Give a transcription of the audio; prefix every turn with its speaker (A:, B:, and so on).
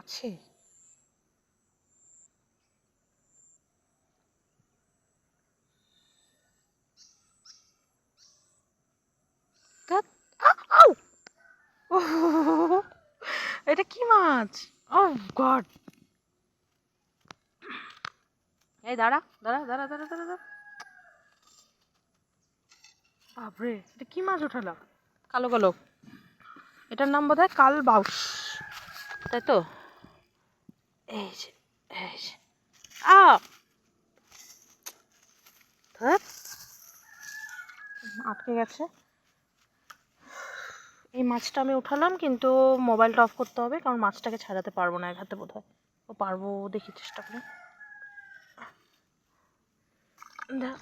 A: আছে? এটা কি মাছ? ও গড! এই দাঁড়া দাঁড়া দাঁড়া দাঁড়া দাঁড়া দাঁড়া। বাপরে এটা কি মাছ ওঠালাম কালো কালো। এটার নাম বোধ হয় কাল বাউস তাই তো? এই যে এই যে আ আটকে গেছে। এই মাছটা আমি উঠালাম, কিন্তু মোবাইলটা অফ করতে হবে, কারণ মাছটাকে ছাড়াতে পারব না এক হাতে বোধ হয় ও পারব দেখি চেষ্টা করে। দেখ।